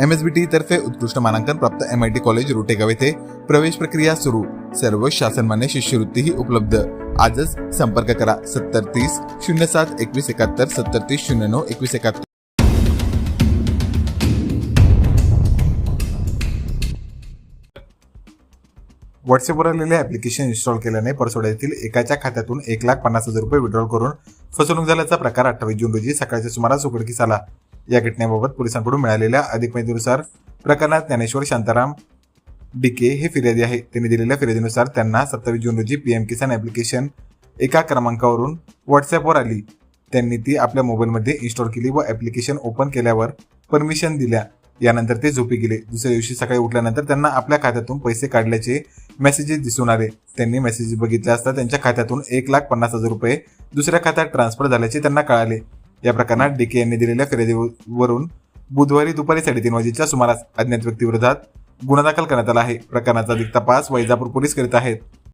M S बी T तर्फे उत्कृष्ट मानांकन प्राप्त M I T college Rotegaon येथे प्रवेश प्रक्रिया सुरू. सर्व शासनमान्य शिष्यवृत्तीही उपलब्ध. आजच संपर्क करा. सत्तर तीस शून्य सात एकवीस एकाहत्तर सत्तर तीस शून्य नऊ एकवीस एकाहत्तर. व्हॉट्सअपवर आलेले ॲप्लिकेशन इन्स्टॉल केल्याने परसोडा येथील एकाच्या खात्यातून एक लाख पन्नास हजार रुपये विड्रॉल करून फसवणूक झाल्याचा प्रकार अठ्ठावीस जून रोजी सकाळच्या सुमारास उघडकीस आला. या घटनेबाबत पोलिसांकडून मिळालेल्या अधिक माहितीनुसार प्रकरणात ज्ञानेश्वर शांताराम डिके हे फिर्यादी आहे. त्यांनी दिलेल्या फिर्यादीनुसार त्यांना सत्तावीस जून रोजी पीएम किसान ॲप्लिकेशन एका क्रमांकावरून व्हॉट्सअपवर आली. त्यांनी ती आपल्या मोबाईलमध्ये इन्स्टॉल केली व ॲप्लिकेशन ओपन केल्यावर परमिशन दिल्या. यानंतर ते झोपी गेले. दुसऱ्या दिवशी सकाळी उठल्यानंतर त्यांना आपल्या खात्यातून पैसे काढल्याचे मेसेजेस दिसून आले. त्यांनी मेसेज बघितले असता त्यांच्या खात्यातून एक लाख पन्नास हजार रुपये दुसऱ्या खात्यात ट्रान्सफर झाल्याचे त्यांना कळाले. या प्रकरणात डीके यांनी दिलेल्या फिर्यादीवरून बुधवारी दुपारी साडेतीन वाजेच्या सुमारास अज्ञात व्यक्तीविरोधात गुन्हा दाखल करण्यात आला आहे. प्रकरणाचा अधिक तपास वैजापूर पोलीस करीत आहेत.